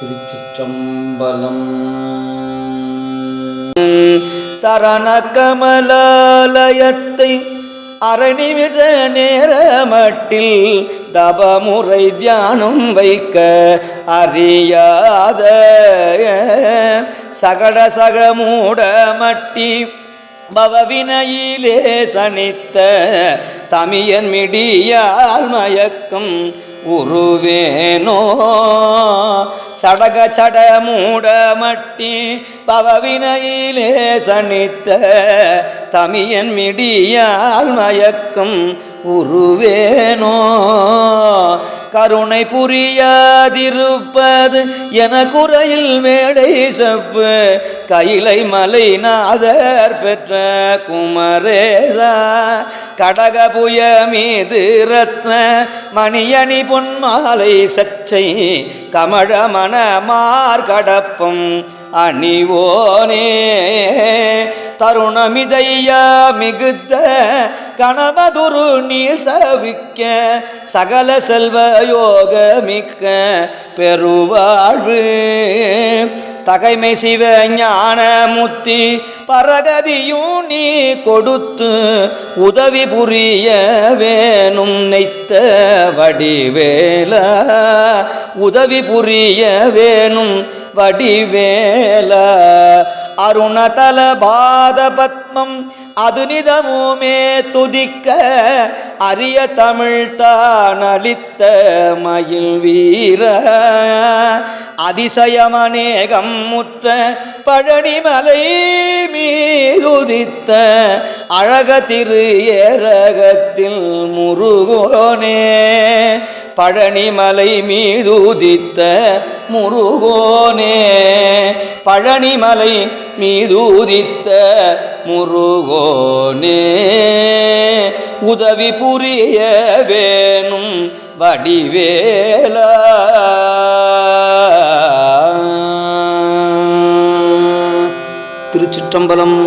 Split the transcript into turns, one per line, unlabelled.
திருச்சிற்றம்பலம்.
சரண கமலாலயத்தை அரை நேர மட்டில் தபமுறை தியானம் வைக்க அறியாத சகட சகமூட மட்டி பவவினையிலே சனித்த தமியன் மிடியால் மயக்கம் உருவேனோ? சடக சட மூட மட்டி பவவினையிலே சனித்த தமியன் மிடியால் மயக்கும் உருவேனோ? கருணை புரியாதிருப்பது என குறையில் மேடை செப்பு கைலை மலை நாதர் பெற்ற குமரேசா கடகபுய மீது ரத்ன மணியணி பொன்மாலை சச்சை கமழ மணமார் கடப்பம் அணிவோனே. தருணமிதையா மிகுத்த கணவதுரு நீர் சவிக்க சகல செல்வ யோக மிக்க பெருவாழ்வு. தகைமை சிவ ஞான முத்தி பரகதியும் நீ கொடுத்து உதவி புரிய வேணும் நெய்த்த வடிவேல. உதவி புரிய வேணும் வடிவேல. அருணதல பாத பத்மம் அது நிதமுமே துதிக்க அரிய தமிழ்தான் அளித்த மயில் வீர. அதிசயமநேகம் முற்ற பழனிமலை மீதுதித்த அழக திரு ஏரகத்தில் முருகோனே. பழனிமலை மீதுதித்த முருகோனே. பழனிமலை மீதுதித்த முருகோனே. உதவி புரிய வேணும் வடிவேலா. திருச்சிற்றம்பலம்.